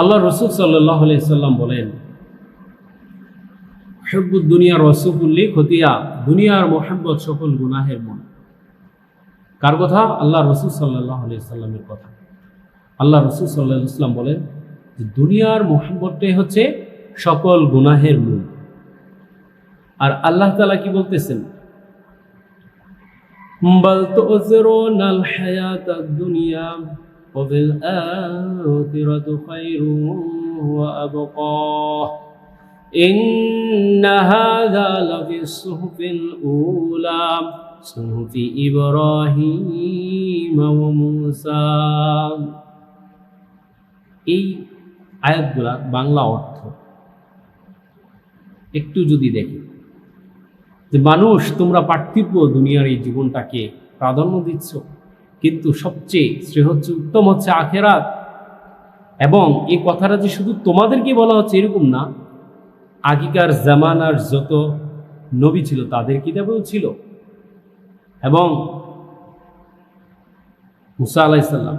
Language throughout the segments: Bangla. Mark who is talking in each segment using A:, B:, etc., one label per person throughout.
A: আল্লাহ রসুল সাল্লাহ সাল্লাম বলেন হেব্বুদ দুনিয়া রসুকুল্লি খতিয়া দুনিয়ার মোহাম্মদ সকল গুনাহের মন কার কথা? আল্লাহ রসুল সাল্লাহ সাল্লামের কথা। আল্লাহ রসুল সাল্লাহাম বলেন দুনিয়ার মোহাম্মদটাই হচ্ছে সকল গুনাহের মূল। আর আল্লাহ তালা কি বলতেছেন? বল তো দুনিয়া। وفي الآخرة خير وأبقى إن هذا لفي الصحف الأولى صحف إبراهيم وموسى এই আয়াতগুলা বাংলা অর্থ একটু যদি দেখি যে মানুষ তোমরা পার্থিব দুনিয়ার এই জীবনটাকে প্রাধান্য দিচ্ছ কিন্তু সবচেয়ে শ্রেয় হচ্ছে উত্তম হচ্ছে আখেরাত। এবং এই কথাটা যে শুধু তোমাদেরকে বলা হচ্ছে এরকম না, আগিকার জামানার যত নবী ছিল তাদের কিতাবেও ছিল। এবং মুসা আলাইসাল্লাম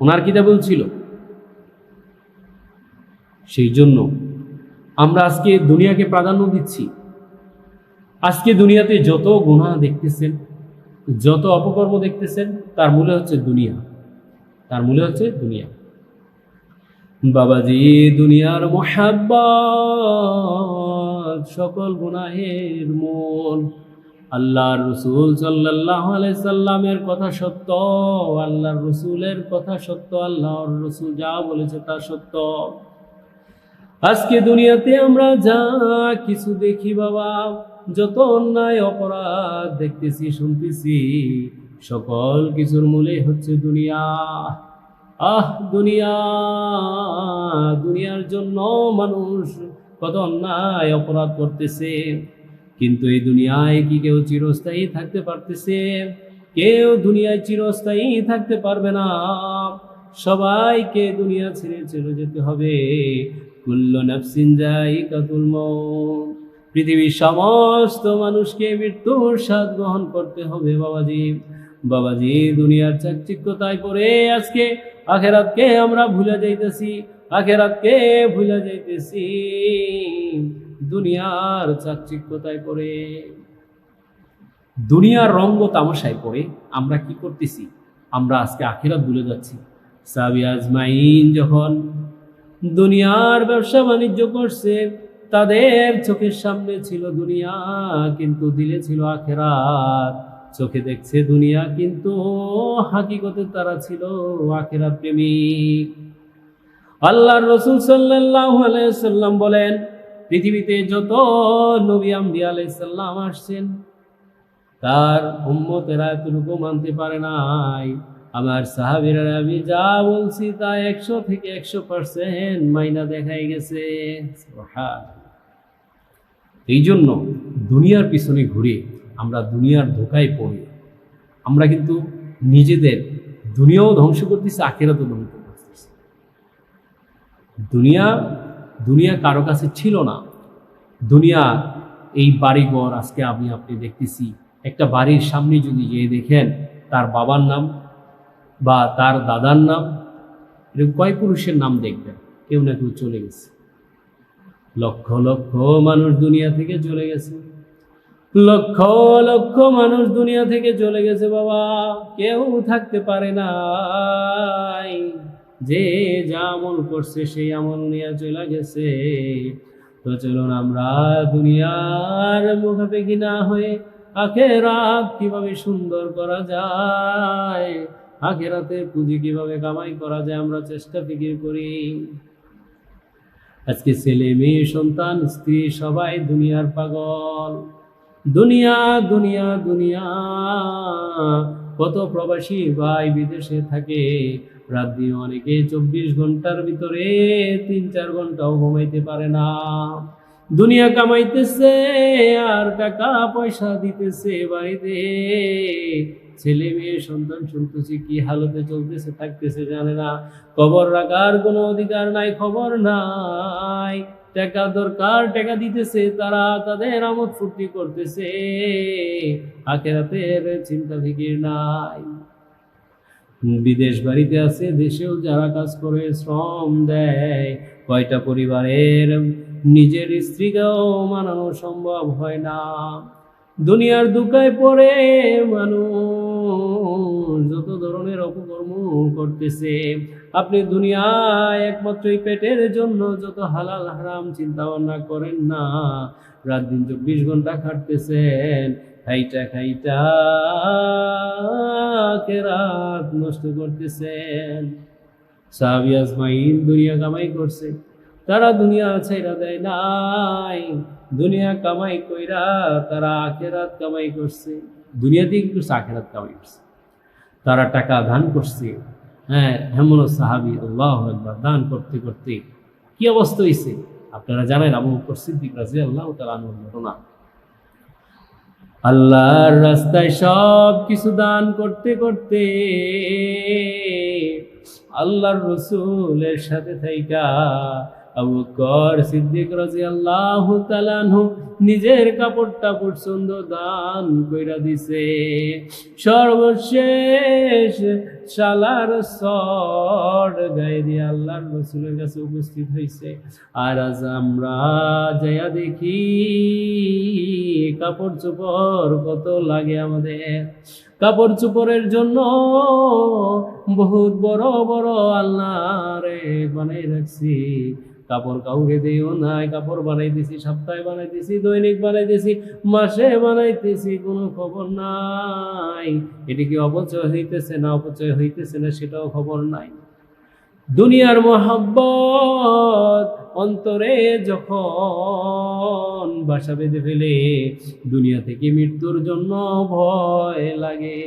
A: ওনার কিতাবেও ছিল। সেই জন্য আমরা আজকে দুনিয়াকে প্রাধান্য দিচ্ছি। আজকে দুনিয়াতে যত গুণা দেখতেছেন যত অপকর্ম দেখতেছেন, তার মূলে হচ্ছে দুনিয়া। তার মূলে হচ্ছে দুনিয়া। বাবাজি, দুনিয়ার মোহাব্বত, সকল গুনাহের মূল। আল্লাহর রসুল সাল্লাহ সাল্লামের কথা সত্য, আল্লাহর রসুলের কথা সত্য, আল্লাহর রসুল যা বলেছে তা সত্য। আজকে দুনিয়াতে আমরা যা কিছু দেখি বাবা যত অন্যায় অপরাধ দেখতেছি, শুনতেছি, সকল কিছুর মূলে হচ্ছে দুনিয়া। আহ, দুনিয়া, দুনিয়ার জন্য মানুষ কত অন্যায় অপরাধ করতেছে। কিন্তু এই দুনিয়ায় কি কেউ চিরস্থায়ী থাকতে পারতেছে? কেউ দুনিয়ায় চিরস্থায়ী থাকতে পারবে না। সবাইকে দুনিয়া ছেড়ে চলে যেতে হবে। কুল্ল নাফসিন যাই কাতুল মৌত পৃথিবীর সমস্ত মানুষকে মৃত্যুর স্বাদ গ্রহণ করতে হবে বাবাজি। বাবাজি, দুনিয়ার চাকচিক্যতায় পরে আজকে আখেরাতকে আমরা ভুলে যাইতেছি, আখেরাতকে ভুলে যাইতেছি। দুনিয়ার চাকচিক্যতায় পরে দুনিয়ার রঙ্গ তামাশায় পড়ে আমরা কি করতেছি? আমরা আজকে আখেরাত ভুলে যাচ্ছি। সাবি আজমাইন যখন দুনিয়ার ব্যবসা বাণিজ্য করছে তাদের চোখের সামনে ছিল দুনিয়া, কিন্তু দিলে ছিল আখেরাত। চোখে দেখছে দুনিয়া, কিন্তু হাকিকতে তারা ছিল আখেরাত প্রেমিক। আল্লাহর রসুল সাল্লাহ আলাইসাল্লাম বলেন, পৃথিবীতে যত নবী আম্বি আলাইসাল্লাম আসছেন, তার উম্মতেরা এতটুকু মানতে পারে নাই। আমার সাহাবিরা, আমি যা বলছি তা একশো থেকে একশো পার্সেন্ট মাইনা দেখাই গেছে। এই জন্য দুনিয়ার পিছনে ঘুরে আমরা দুনিয়ার ধোকায় পড়ি। আমরা কিন্তু নিজেদের দুনিয়াও ধ্বংস করতেছি, আখেরাতও ধ্বংস করতেছি। দুনিয়া দুনিয়া কারও কাছে ছিল না। দুনিয়া, এই বাড়িঘর আজকে আমি আপনি দেখতেছি, একটা বাড়ির সামনে যদি গিয়ে দেখেন, তার বাবার নাম বা তার দাদার নাম, এরকম কয় পুরুষের নাম দেখবেন, কেউ না কেউ চলে গেছে। লক্ষ লক্ষ মানুষ দুনিয়া থেকে চলে গেছে। লক্ষ লক্ষ মানুষ দুনিয়া থেকে চলে গেছে বাবা। কেউ থাকতে পারে না যে যা আমল করছে, সেই আমল নিয়ে চলে গেছে। তো চলুন আমরা দুনিয়ার মুখাপেক্ষি না হয়ে আখেরাত কীভাবে সুন্দর করা যায়, আখেরাতে পুঁজি কীভাবে কামাই করা যায়, আমরা চেষ্টা ফিকির করি। আজকে ছেলে মেয়ে, সন্তান, স্ত্রী, সবাই দুনিয়ার পাগল। দুনিয়া দুনিয়া দুনিয়া। কত প্রবাসী ভাই বিদেশে থাকে। রাত দিয়ে অনেকে চব্বিশ ঘণ্টার ভিতরে তিন, চার ঘন্টাও ঘুমাইতে পারে না। দুনিয়া কামাইতেছে আর টাকা পয়সা দিতেছে বাড়িতে। ছেলে মেয়ে, সন্তান শুনতেছি কি হালতে চলতেছে, থাকতেছে জানে না। খবর রাখার কোনো অধিকার নাই, খবর নাই। টাকা দরকার, টাকা দিতেছে, তারা তাদের আমোদ ফুর্তি করতেছে। আখেরাতের চিন্তা ফিকির নাই। বিদেশ বাড়িতে আছে, দেশেও যারা কাজ করে, শ্রম দেয়, কয়টা পরিবারের নিজের স্ত্রীকেও মানানো সম্ভব হয় না। দুনিয়ার দুকায় পড়ে মানুষ যত অপকর্ম করতেছে। আপনি দুনিয়ায় একমাত্র এই পেটের জন্য যত হালাল হারাম চিন্তা ভাবনা করেন না। রাত দিন চব্বিশ ঘণ্টা খাটতেছেন। খাইটা খাইটা রাত নষ্ট করতেছেন? সাহাবি আজমাইন দুনিয়া কামাই করছে। তারা দুনিয়া ছাইরা দেয় নাই। দুনিয়া কামাই কইরা তারা আখেরাত কামাই করছে। দুনিয়াতে কি করছে আখেরাত কামাই করছে। তারা টাকা দান করছে। হ্যাঁ হেমন সাহাবি আল্লাহ দান করতে করতে কি অবস্থা হয়েছে আপনারা জানেন আবু বকর সিদ্দিক রাজি আল্লাহ তালা ঘটনা। আল্লাহর রাস্তায় সব কিছু দান করতে করতে আল্লাহর রসুলের সাথে থাইকা আবু বকর সিদ্দিক রাজি আল্লাহ তালানহু নিজের কাপড় টাপড় সুন্দর দান কইরা দিছে। সর্বশেষ শালার সর দিয়ে আল্লাহর রসুলের কাছে উপস্থিত হয়েছে আর আজ আমরা যাইয়া দেখি কাপড় চোপড় কত লাগে আমাদের। কাপড় চোপড়ের জন্য বহুত বড় বড় আল্লাহ রে বানাই রাখছি। কাপড় কাউকে দিও নাই, কাপড় বানাই দিছি, সপ্তাহে বানাই দিছি, দৈনিক বানাই দিছি, মাসে বানাইতেছি কোনো খবর নাই। এটি কি অপচয় হইতেছে না অপচয় হইতেছে না সেটাও খবর নাই। দুনিয়ার মোহাব্বত অন্তরে যখন বাসা বেঁধে ফেলে, দুনিয়া থেকে মৃত্যুর জন্য ভয় লাগে।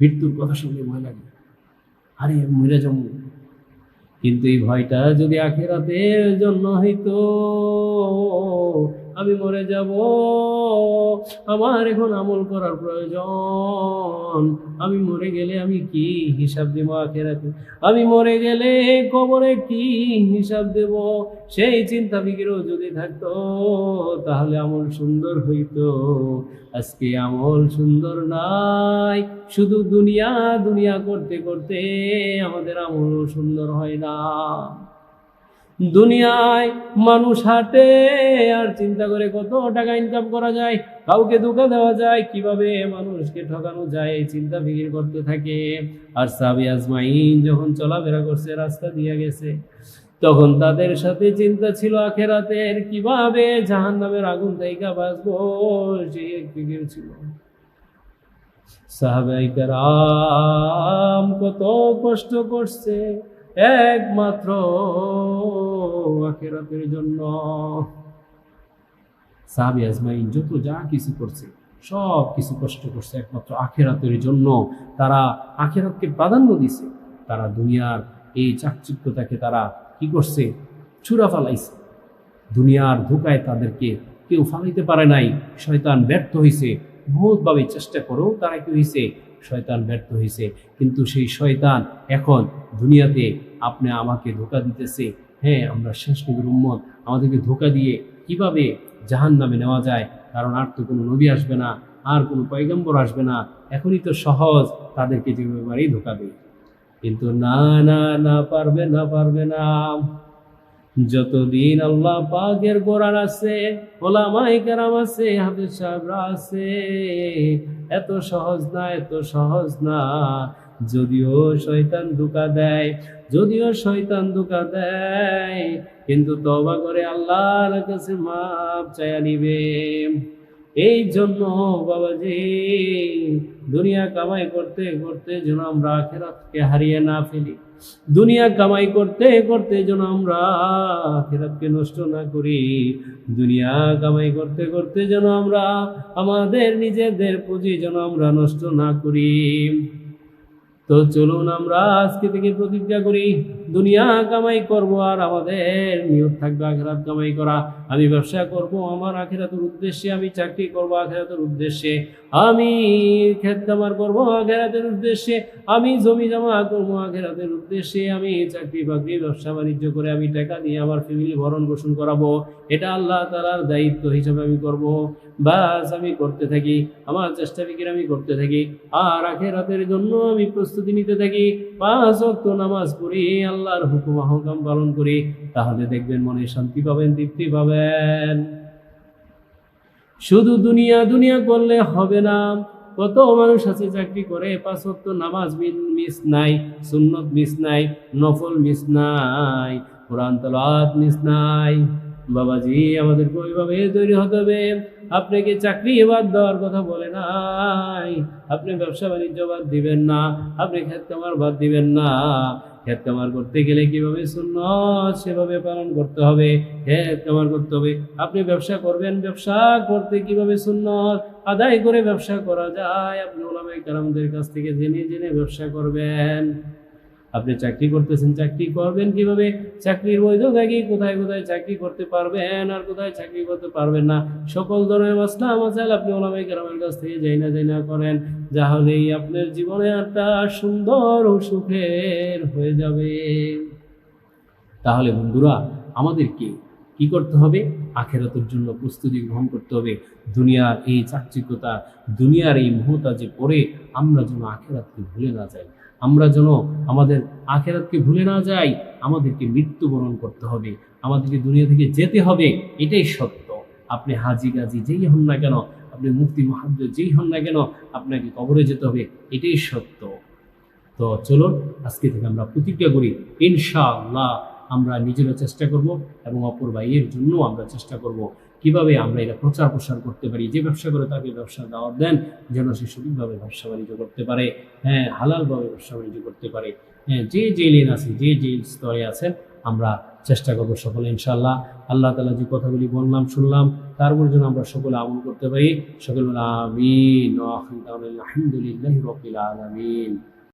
A: মৃত্যুর কথা শুনে ভয় লাগে। আরে মরে যাব। কিন্তু এই ভয়টা যদি আখেরাতের জন্য হইতো আমি মরে যাব। আমার এখন আমল করার প্রয়োজন। আমি মরে গেলে আমি কি হিসাব দেবো আখেরাতে? আমি মরে গেলে কবরে কি হিসাব দেব? সেই চিন্তা ফিকিরও যদি থাকতো, তাহলে আমল সুন্দর হইতো। আজকে আমল সুন্দর নাই। শুধু দুনিয়া দুনিয়া করতে করতে আমাদের আমল সুন্দর হয় না। দুনিয়ায় মানুষ হাঁটে, আর চিন্তা করে কত টাকা ইনকাম করা যায়, কাউকে ধোকা দেওয়া যায়, কীভাবে মানুষকে ঠকানো যায়, এই চিন্তা ফিকির করতে থাকে। আর সাবি আজমাইন যখন চলাফেরা করছে, রাস্তা দিয়ে গেছে, তখন তাদের সাথে চিন্তা ছিল আখেরাতের, কীভাবে জাহান নামের আগুন থেকে বাঁচবো সেই ফিকির ছিল। সাহাবাইকার কত কষ্ট করছে একমাত্র আখেরাতের জন্য। সাহাবি আজমাইন যত যা কিছু করছে, সব কিছু কষ্ট করছে একমাত্র আখেরাতের জন্য। তারা আখেরাতকে প্রাধান্য দিছে। তারা দুনিয়ার এই চাকচিক্যতাকে তারা কি করছে? ছুরা ফালাইছে। দুনিয়ার ধোকায় তাদেরকে কেউ ফালাইতে পারে নাই। শয়তান ব্যর্থ হয়েছে বহুতভাবে চেষ্টা করেও তারা কি হয়েছে শয়তান ব্যর্থ হয়েছে। কিন্তু সেই শয়তান এখন দুনিয়াতে আপনি আমাকে ধোকা দিতেছে। হ্যাঁ আমরা শেষ নবীর উম্মত। আমাদেরকে ধোকা দিয়ে কীভাবে জাহান নামে নেওয়া যায়? কারণ আর তো কোনো নবী আসবে না, আর কোনো পয়গম্বর আসবে না। এখনই তো সহজ তাদেরকে যেভাবেই ধোকা দেয়। কিন্তু না না না পারবে না পারবে না। যতদিন আল্লাহ পাকের কোরআন আছে ওলামাই কেরাম আছে, হাফিজ সাহেবরা আছে এত সহজ না, এত সহজ না। যদিও শয়তান ধোকা দেয়, যদিও শয়তান ধোকা দেয়, কিন্তু তবা করে আল্লাহর কাছে মাপ চায়া নিবে। এই জন্য বাবাজি, দুনিয়া কামাই করতে করতে যেন আমরা আখেরাতকে হারিয়ে না ফেলি। দুনিয়া কামাই করতে করতে যেন আমরা আখেরাতকে নষ্ট না করি। দুনিয়া কামাই করতে করতে যেন আমরা আমাদের নিজেদের পুঁজি যেন আমরা নষ্ট না করি। তো চলুন আমরা আজকে থেকে প্রতিজ্ঞা করি। দুনিয়া কামাই করব আর আমাদের নিয়ত থাকবে আখেরাত কামাই করা। আমি ব্যবসা করব আমার আখেরাতের উদ্দেশ্যে, আমি চাকরি করব আখেরাতের উদ্দেশ্যে। আমি ক্ষেত কামার করব আখেরাতের উদ্দেশ্যে। আমি জমি জমা করব আখেরাতের উদ্দেশ্যে। আমি চাকরি বাকরি, ব্যবসা বাণিজ্য করে আমি টাকা দিয়ে আমার ফ্যামিলি ভরণ পোষণ করাবো। এটা আল্লাহ তালার দায়িত্ব হিসাবে আমি করব। বাস, আমি করতে থাকি। আমার চেষ্টা বিক্রি আমি করতে থাকি। আর আখেরাতের জন্য আমি প্রস্তুতি নিতে থাকি। পাঁচ ওয়াক্ত নামাজ পড়ি আল্লাহর হুকুম আহকাম পালন করি, তাহলে দেখবেন মনে শান্তি পাবেন, তৃপ্তি পাবেন। শুধু দুনিয়া দুনিয়া করলে হবে না। কত মানুষ আছে চাকরি করে, পাঁচ ওয়াক্ত নামাজ মিস নাই, সুন্নত মিস নাই, নফল মিস নাই, কোরআন তলাত মিস নাই। বাবাজি আমাদেরকে ওইভাবে তৈরি হতে হবে। আপনাকে চাকরি বাদ দেওয়ার কথা বলে নাই। আপনি ব্যবসা বাণিজ্য বাদ দিবেন না, আপনি খেত কামার বাদ দিবেন না। খেত করতে গেলে কীভাবে সুন্নত সেভাবে পালন করতে হবে? খেত কামার করতে হবে। আপনি ব্যবসা করবেন, ব্যবসা করতে কীভাবে শূন্য আদায় করে ব্যবসা করা যায়। আপনি ওলামাই কারামদের কাছ থেকে জেনে জেনে ব্যবসা করবেন। আপনি চাকরি করতেছেন, চাকরি করবেন কীভাবে? চাকরির বৈধতা কি কোথায় কোথায় চাকরি করতে পারবেন আর কোথায় চাকরি করতে পারবেন না। সকল ধরনের মাসলা মাসাল আপনি ওলামাই কারামের কাছ থেকে যাই না যাই না করেন। তাহলেই আপনার জীবনে একটা সুন্দর ও সুখের হয়ে যাবে। তাহলে বন্ধুরা, আমাদেরকে কি করতে হবে? আখেরাতের জন্য প্রস্তুতি গ্রহণ করতে হবে। দুনিয়ার এই চাকচিকতা দুনিয়ার এই যে পরে আমরা যেন আখেরাতকে ভুলে না যাই। আমরা যেন আমাদের আখেরাতকে ভুলে না যাই, আমাদেরকে মৃত্যুবরণ করতে হবে। আমাদেরকে দুনিয়া থেকে যেতে হবে, এটাই সত্য। আপনি হাজি গাজি যেই হন না কেন, আপনি মুক্তি মহাদ্দ যেই হন না কেন, আপনাকে কবরে যেতে হবে, এটাই সত্য। তো চলুন, আজকে থেকে আমরা প্রতিজ্ঞা করি, ইনশাআল্লাহ আমরা নিজেরা চেষ্টা করব এবং অপর ভাইয়ের জন্য আমরা চেষ্টা করব কীভাবে আমরা এটা প্রচার প্রসার করতে পারি, যে ব্যবসা করে তাকে ব্যবসা দাওয়াত দেন যেন সে সঠিকভাবে ব্যবসা বাণিজ্য করতে পারে হ্যাঁ হালালভাবে ব্যবসা বাণিজ্য করতে পারে। হ্যাঁ যে যে লেন আছে, যে যে স্তরে আছেন আমরা চেষ্টা করব সকলে ইনশাল্লাহ আল্লাহ তালা যে কথাগুলি বললাম, শুনলাম, তার যেন আমরা সকলে আমল করতে পারি। সকল আমিন। আলহামদুলিল্লাহ রবিল আলমিন।